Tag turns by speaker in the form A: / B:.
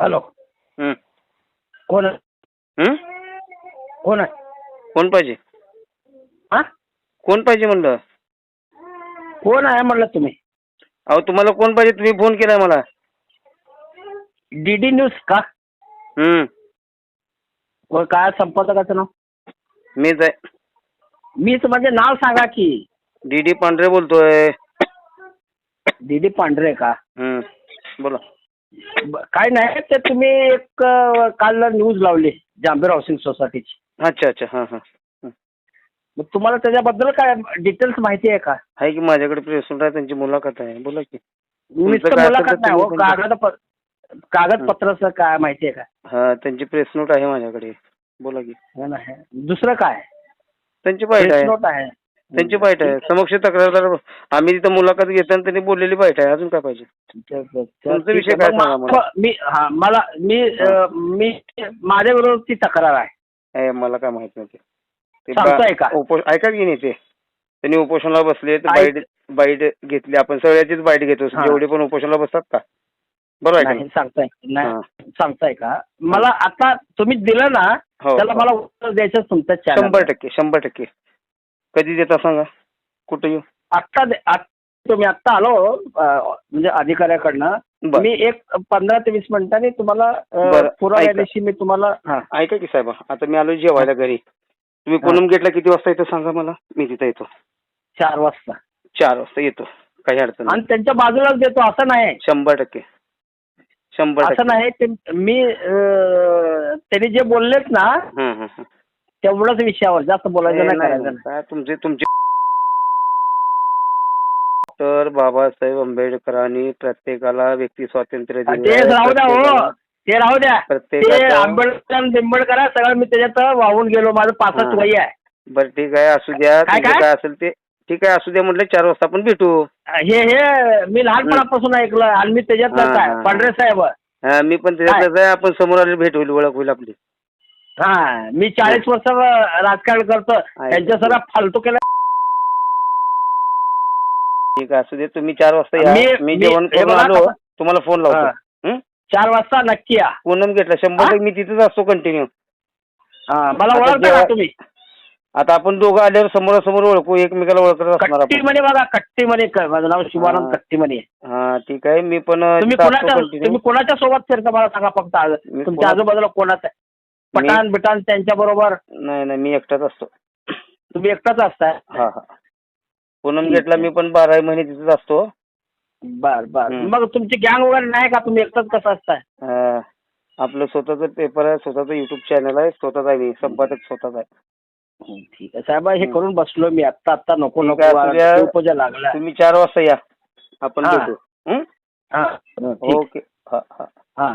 A: Hello.
B: हं.
A: कोण आहे?
B: हं?
A: कोण आहे?
B: कोण पाहिजे?
A: हा
B: कोण पाहिजे म्हणलं?
A: कोण आहे म्हणलं तुम्ही?
B: अहो तुम्हाला कोण पाहिजे? तुम्ही फोन केलाय मला.
A: डी डी न्यूज का?
B: हं.
A: काय संपादकाचं नाव?
B: मीच आहे.
A: मीच म्हणजे नाव सांगा की.
B: डी डी पांढरे बोलतोय.
A: डी डी पांढरे का?
B: हं. बोला.
A: काय नाही ते तुम्ही एक काल न्यूज लावली जांभीर हाऊसिंग सोसायटीची.
B: अच्छा अच्छा हां हां. हं.
A: मग तुम्हाला त्याच्याबद्दल काय डिटेल्स माहिती आहे का?
B: आहे की माझ्याकडे प्रेसनोट आहे त्यांची मुलाखत आहे. बोला की.
A: नुसतं
B: काय असेल
A: मुलाखत नाही हो
B: तुम्ही
A: कागद कागदपत्राचं काय माहिती आहे का?
B: हा त्यांची प्रेस नोट आहे माझ्याकडे. बोला की.
A: हे नाही. दुसरं काय?
B: त्यांची आहे.
A: note आहे.
B: त्यांची बाईट आहे समक्ष तक्रारदार आम्ही तिथं मुलाखत घेताना त्यांनी बोललेली बाईट आहे अजून काय पाहिजे तुमचा विषय काय. सांगा मला?
A: मा- हा मला मी मी माझ्या विरोधात ती तक्रार आहे
B: मला काय माहीत नाही ते.
A: सांगताय का?
B: ऐका की नाही ते त्यांनी उपोषणाला बसले बाईट बाईट घेतली आपण सगळ्याचीच बाईट घेतो. जेवढे पण उपोषणाला बसतात का बरोबर आहे का
A: नाही
B: नाही?
A: सांगताय. नाही सांगताय का मला आता तुम्ही दिलं ना
B: हो
A: त्याला मला उत्तर द्यायचं तुमचं
B: शंभर टक्के शंभर टक्के कधी देता सांगा? कुठं येऊ?
A: आत्ता दे- आत- तुम्ही आत्ता आलो अं, म्हणजे अधिकाऱ्याकडनं.
B: बरं.
A: मी एक पंधरा ते वीस मिनिटांनी तुम्हाला अं,
B: बरं,
A: पुराव्यादिवशी मी तुम्हाला हा.
B: ऐका की साहेब आता मी आलो जेवायला घरी. तुम्ही पूनम गेटला किती वाजता येतो सांगा मला? मी तिथं येतो.
A: चार वाजता.
B: चार वाजता येतो. काही अडचण नाही.
A: आणि त्यांच्या बाजूलाच देतो असं नाही.
B: शंभर टक्के. शंभर
A: असं
B: टक्के.
A: नाही ते मी अं, त्यांनी जे बोललेत ना
B: हं, हं, हं.
A: तेवढंच विषयावर जास्त बोलायचं
B: नाही,
A: करायचं.
B: काय तुमचे तुमचे डॉक्टर बाबासाहेब आंबेडकरांनी प्रत्येकाला व्यक्ती स्वातंत्र्य
A: ते
B: दिलंय.
A: राहू द्या हो. ते राहू द्या. ते
B: प्रत्येकाचं-
A: आंबेडकर बिंबेडकर सगळं मी त्याच्यात वाहून गेलो. माझं पासष्ट
B: हा.
A: वय आहे.
B: बरं ठीक आहे. असू द्या.
A: काय-
B: तुमचं
A: काय?
B: काय असेल ते ठीक आहे. असू द्या म्हटलं चार वाजता आपण भेटू.
A: हे हे मी लहानपणापासून ऐकलं आणि मी
B: हा, हा.
A: पांढरे साहेब.
B: हा मी पण त्याच्यातच आहे. आपण समोर आले भेट होईल ओळख होईल आपली.
A: हा मी चाळीस वर्ष राजकारण करतो. त्यांच्या सगळं फालतू केलं
B: ठीक आहे असू दे तुम्ही चार वाजता या.
A: मी-
B: मी
A: मी-
B: जेवण
A: हे
B: करून
A: बघा
B: आलो. तुम्हाला फोन
A: हा.
B: लावतो. हं?
A: चार वाजता नक्की या.
B: पूनम घेतला शंभर
A: हा?
B: टक्के मी तिथेच असतो कंटिन्यू
A: हा, मला
B: आता
A: ओळखता का
B: जेव्हा-
A: तुम्ही?
B: आता आपण दोघं आल्यावर समोरासमोर ओळखू एकमेकाला ओळखत असणार आपण.
A: म्हणे बघा कट्टी म्हणे क- माझं नाव शिवानंद
B: हा.
A: कट्टी म्हणे
B: हा ठीक आहे. मी पण
A: तुम्ही कोणाच्या
B: continue.
A: तुम्ही कोणाच्या सोबत फिरता? मला सांगा फक्त आज.
B: मी
A: तुमच्या
B: कोणा-
A: आजूबाजूला कोणाचं पठाण बिटाण त्यांच्या बरोबर?
B: नाही नाही मी एकटाच असतो.
A: तुम्ही एकटाच असताय
B: हा हा. पूनम गेटला. मी पण बाराही महिने तिथेच असतो.
A: बर बर.
B: हम्म.
A: मग तुमची गँग वगैरे नाही का? तुम्ही एकटाच कसं असताय
B: अं, आपलं स्वतःचं पेपर आहे स्वतःचं युट्यूब चॅनल आहे स्वतःच आहे मी. संपादक स्वतःच आहे.
A: ठीक आहे. साहेब हे. करून बसलो मी. आत्ता आत्ता नको
B: ठीक
A: नको
B: आहे.
A: उपजा लागला.
B: तुम्ही चार वाजता या. आपण
A: हा.
B: भेटू. हं?
A: हा ठीक.
B: ओके. हा हा.
A: हा.